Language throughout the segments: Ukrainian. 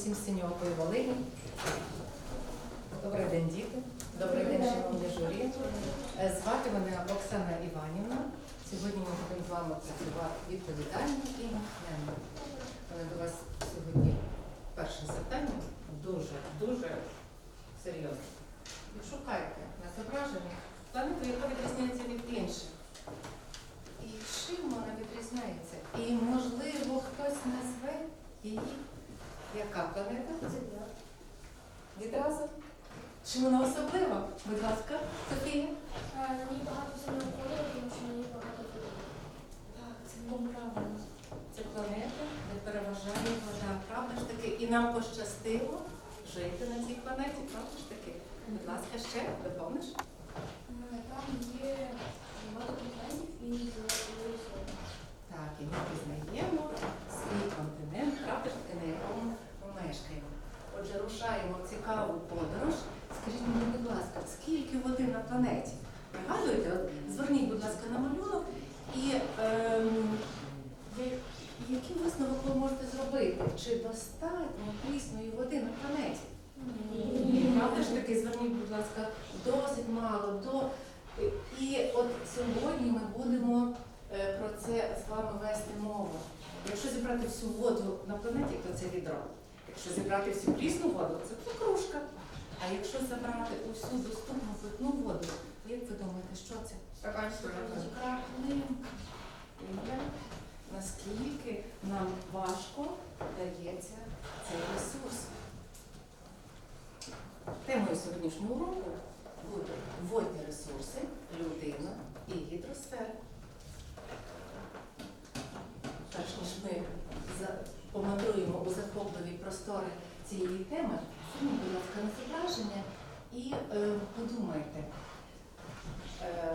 усім з Синьокої Волині. Добрий день, діти. Добрий день, шановні журі. Е, Звати мене Оксана Іванівна. Сьогодні ми будемо з вами працювати відповідально і натхненно. Мене до вас сьогодні перше завдання дуже, дуже серйозне. Шукайте на зображенні планету, яка відрізняється від інших. І чим вона відрізняється? І, можливо, хтось назве її яка планета? Відразу? Чим вона особлива? Будь ласка, Софія. На ній багато сильного кольору, тому що на ній багато води. Так, це правильно. Це планета, де переважає вода. Правда ж таки? І нам пощастило жити на цій планеті. Правда ж таки? Будь ласка, ще доповниш? Там є багато континентів і Так, і ми пізнаємо свій континент, правда ж таки, на якому ми мешкаємо. Отже, рушаємо в цікаву подорож. Скажіть мені, будь ласка, скільки води на планеті? Пригадуєте? Зверніть, будь ласка, на малюнок і ем, я- який висновок ви можете зробити? Чи достатньо прісної води на планеті? Ні, правда ж таки, зверніть, будь ласка, досить мало. До... І от сьогодні ми будемо е, про це з вами вести мову. Якщо зібрати всю воду на планеті, то це відро. Якщо зібрати всю прісну воду, це то кружка. А якщо забрати усю доступну питну воду, то як ви думаєте, що це? Стаканчик. Наскільки нам важко дається цей ресурс? Темою сьогоднішнього уроку будуть водні ресурси, людина і гідросфера. Перш ніж ми помандруємо у захопливі простори цієї теми, будь ласка, на зображення і е, подумайте, е,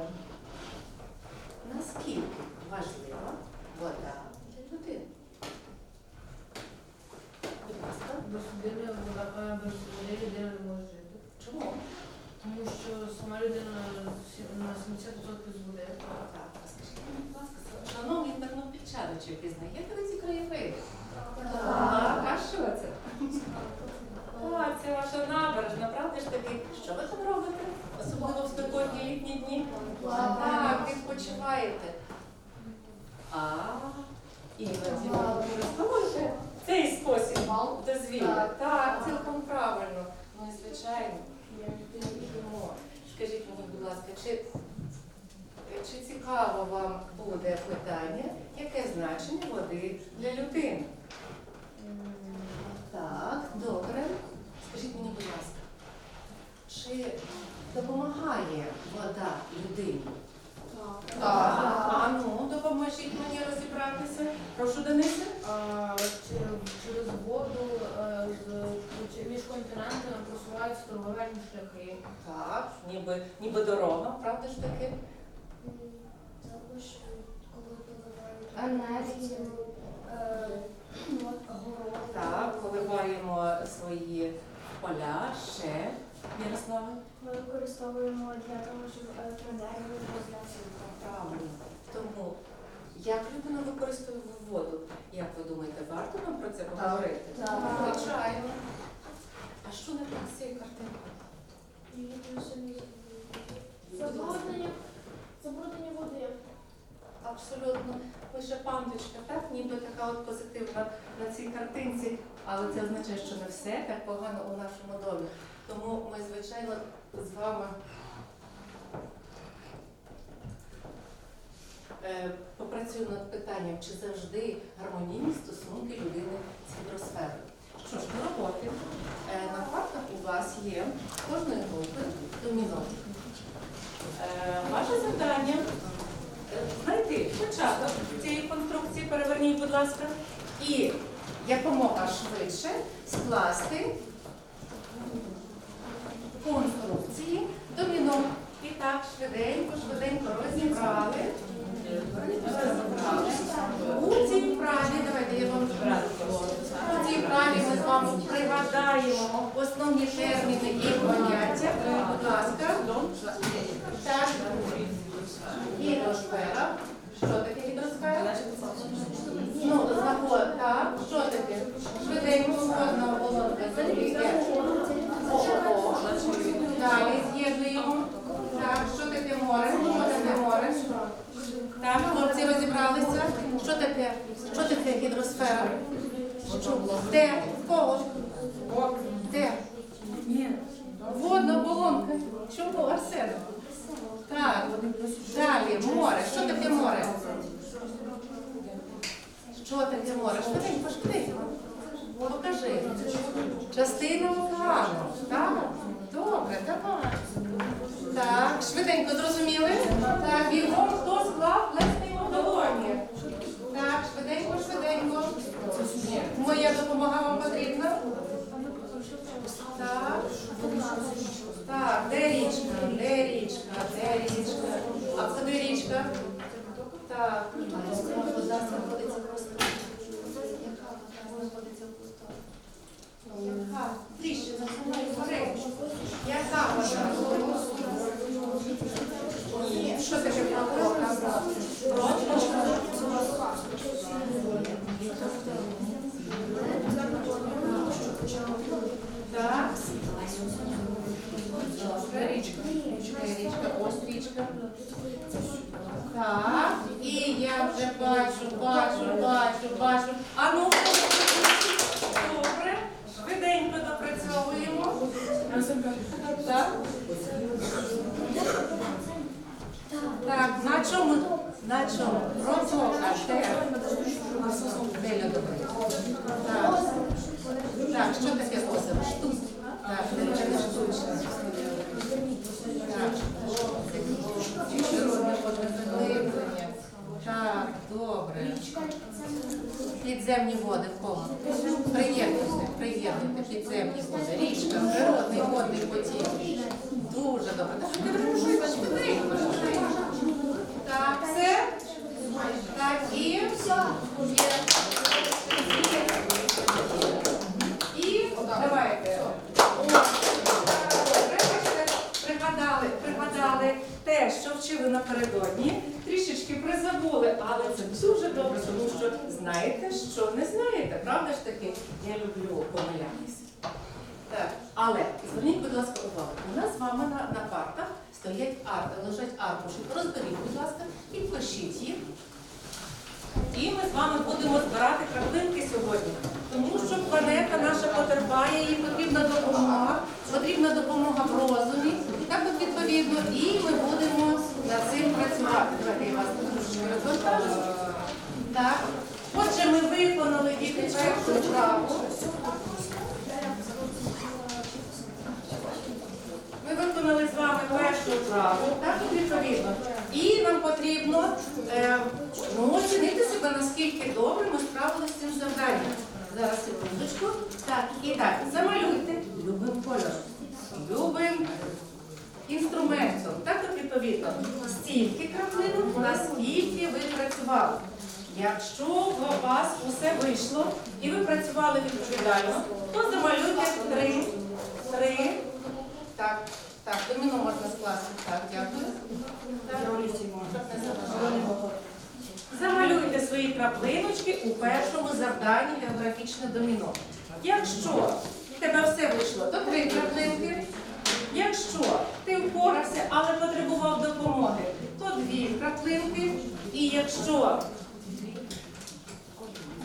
наскільки важлива вода для людини. Будь ласка, Без людини вода без води людина не може жити. чому? Тому що сама людина на 70% з води. Так, розкажіть будь ласка, шановні тернопільчаничі, пізнаєте ви ці краєвиди? Так, а що це? Так, це ваша набережна, правда ж таки? Що ви там робите? Особливо в спекотні літні дні? Так, відпочиваєте. А, і ви використовуєте цей спосіб дозвілля. Так, цілком правильно. Ну і звичайно. Скажіть мені, будь ласка, чи, чи цікаво вам буде питання, яке значення води для людини? Так, добре. Скажіть мені, будь ласка, чи допомагає вода людині? Так. А ну, допоможіть мені розібратися. Прошу, Денисе. А, через воду е, з- між континентами просуваються торговельні шляхи. Так, ніби, ніби дорога, правда ж таки? Також, коли поливають Енергію. е, от город. Так, поливаємо свої поля ще. Ярослава? Ми використовуємо для того, щоб електроенергію розглядати. Правильно. Тому як людина використовує воду? Як ви думаєте, варто нам про це поговорити? Так. Звичайно. А що не так з цією картинкою? Забруднення, забруднення води. Абсолютно лише пандочка, так? Ніби така от позитивна на цій картинці, але це означає, що не все так погано у нашому домі. Тому ми, звичайно, з вами е, попрацюємо над питанням, чи завжди гармонійні стосунки людини з гідросферою. Що ж, до роботи. Е, На партах у вас є кожної групи доміно. Е, Ваше завдання знайти початок цієї конструкції, переверніть, будь ласка, і якомога швидше скласти конструкції доміно. І так, швиденько, швиденько розібрали. У цій вправі, давайте я вам у цій вправі ми з вами пригадаємо основні терміни і поняття. Будь ласка. Так. Гідросфера. Що таке гідросфера? Або так, що таке? Швиденько можна оболонка закрити. Далі з'єднуємо. Так, що таке море? Що таке море? Так, хлопці розібралися. Що таке? Що таке гідросфера? Де кого? Таке море? Швиденько, швиденько. Покажи. Частина океану. Так? Добре, давай. Так, швиденько зрозуміли? Так, бігом, хто склав, плеснемо долоні. Так, швиденько, швиденько. Моя допомога вам потрібна? Так. Так, де річка? Де річка? Де річка? А куди річка? Так. Вода знаходиться просто. Яка вода знаходиться просто? Яка? Вода? Що таке? Протока. Так. Річка. Річка, річка. Так. І я вже бачу, бачу, бачу, бачу. А ну, добре. Швиденько допрацьовуємо. Так. На чому? На чому? Протока. Де? Де льодовик? Так. Так, що таке озеро? Штук. Так, це штучне. Так. Природне водозаглиблення. Так, добре. Підземні води в кому? Приєднуйте, приєднуйте підземні води. Річка, природний водний потік. Дуже добре. Так, все? Так, і все. Пригадали те, що вчили напередодні, трішечки призабули, але це дуже добре, тому що знаєте, що не знаєте. Правда ж таки? Я люблю помилятися. Так, але зверніть, будь ласка, увагу. У нас з вами на, на партах стоять арти, лежать аркуші. Розберіть, будь ласка, і пишіть їх. І ми з вами будемо збирати краплинки сьогодні, тому що планета наша потерпає, їй потрібна допомога, потрібна допомога в розумі. Так от відповідно, і ми будемо над цим працювати. Так. Отже, ми виконали діти першу вправу. Ми виконали з вами першу вправу, так відповідно. І нам потрібно е, ну, оцінити себе, наскільки добре ми справилися з цим завданням. Зараз секундочку. Так, і так, замалюйте любим кольором, любим інструментом. Так, от відповідно, стільки краплинок, наскільки ви працювали. Якщо у вас усе вийшло і ви працювали відповідально, то замалюйте три, три. Так, так, доміно можна скласти. Так, дякую. Так, щоб не. Замалюйте свої краплиночки у першому завданні географічне доміно. Якщо в тебе все вийшло, то три краплинки. Якщо ти впорався, але потребував допомоги, то дві краплинки. І якщо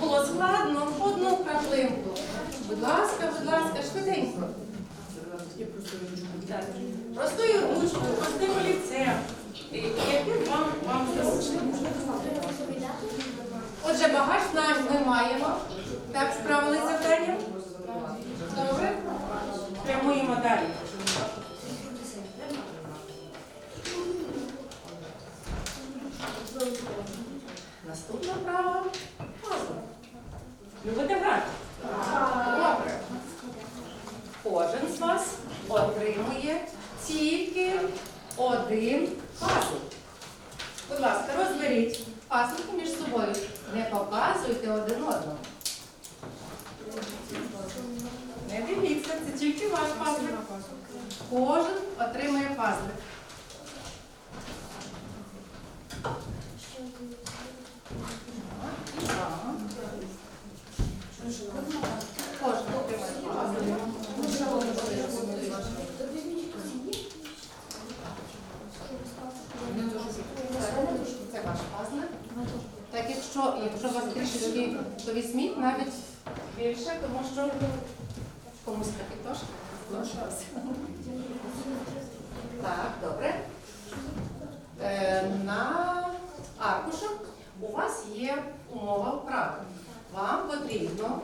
було складно, одну краплинку. Будь ласка, будь ласка, швиденько. Простою ручкою, простим олівцем. Яким вам, вам зручно. Отже, багаж наш ми маємо. Так, справилися з завданням? Добре? Прямуємо далі. Наступна вправа. Пазл. Любите грати? Добре. Кожен з вас отримує тільки один пазл. Будь ласка, розберіть пазлики між собою. Не показуйте один одному. Не дивіться, це тільки ваш пазлик. Кожен отримує пазлик. Так. Кожен отримує пазлик. Це ваш пазлик. Так, якщо, якщо у вас трішечки, то візьміть навіть більше, тому що комусь капітошка залишилася. Так, добре. Е, на аркушах у вас є умова вправи. Вам потрібно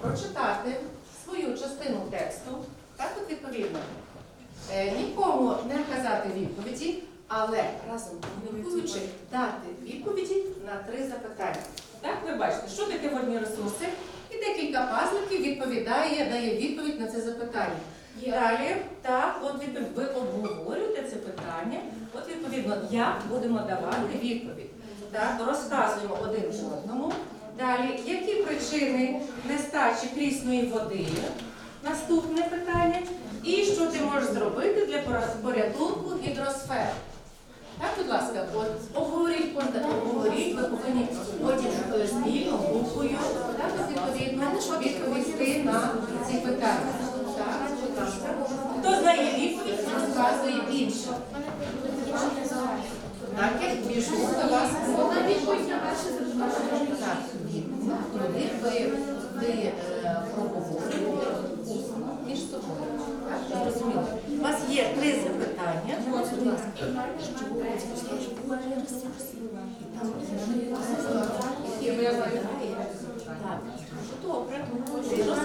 прочитати свою частину тексту, так от відповідно. Е, нікому не казати відповіді, але разом комунікуючи дати відповіді на три запитання. Так, ви бачите, що таке водні ресурси, і декілька пазликів відповідає, дає відповідь на це запитання. Далі, так, от ви обговорюєте це питання. От відповідно, як будемо давати відповідь. Так, розказуємо один одному. Далі, які причини нестачі прісної води? Наступне питання. І що ти можеш зробити для порятунку гідросфери? Так, будь ласка, от обговоріть, обговоріть, ви повинні потім е, спільно групою, відповідно, відповісти на ці питання. Так, будь ласка. Хто знає відповідь, розказує інше. Так, я біжу до вас. Вона відповідь на перше запитання. Ні. Ви, ви е, проговорюєте між собою. Так, зрозуміли? У вас є три запитання. Так, добре.